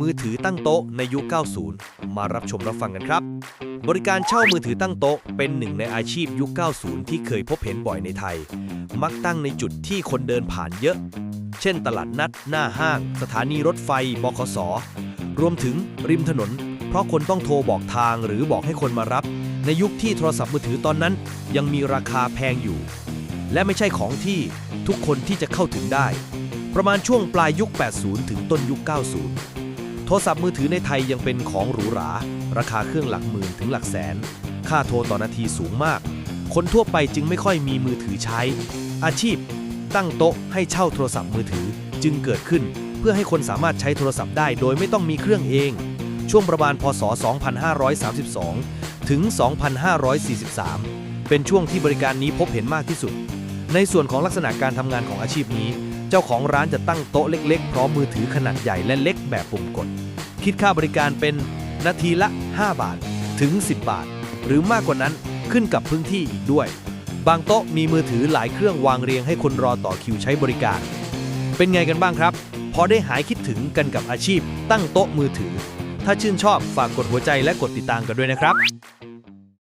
มือถือตั้งโต๊ะในยุค 90 มารับชมรับฟังกันครับ บริการเช่ามือถือตั้งโต๊ะเป็นหนึ่งในอาชีพยุค 90 ที่เคยพบเห็นบ่อยในไทย มักตั้งในจุดที่คนเดินผ่านเยอะ เช่นตลาดนัด หน้าห้าง สถานีรถไฟ บขส รวมถึงริมถนน เพราะคนต้องโทรบอกทางหรือบอกให้คนมารับ ในยุคที่โทรศัพท์มือถือตอนนั้น ยังมีราคาแพงอยู่ และไม่ใช่ของที่ทุกคนที่จะเข้าถึงได้ ประมาณช่วงปลายยุค 80 ถึงต้นยุค 90 โทรศัพท์มือถือในไทยยังเป็นของหรูหรา ราคาเครื่องหลักหมื่นถึงหลักแสน ค่าโทรต่อนาทีสูงมาก คนทั่วไปจึงไม่ค่อยมีมือถือใช้ อาชีพ ตั้งโต๊ะให้เช่าโทรศัพท์มือถือจึงเกิดขึ้น เพื่อให้คนสามารถใช้โทรศัพท์ได้โดยไม่ต้องมีเครื่องเอง ช่วงประมาณพศ 2532 ถึง 2543 เป็นช่วงที่บริการนี้พบเห็นมากที่สุด ในส่วนของลักษณะการทำงานของอาชีพนี้ เจ้าของร้านจะตั้งโต๊ะเล็กๆ พร้อมมือถือขนาดใหญ่และเล็กแบบปุ่มกด คิดค่าบริการเป็นนาทีละ 5 บาทถึง 10 บาท หรือมากกว่านั้นขึ้นกับพื้นที่อีกด้วย บางโต๊ะมีมือถือหลายเครื่องวางเรียงให้คนรอต่อคิวใช้บริการ เป็นไงกันบ้างครับ พอได้หายคิดถึงกันกับอาชีพ ตั้งโต๊ะมือถือ ถ้าชื่นชอบฝากกดหัวใจและกดติดตามกันด้วยนะครับ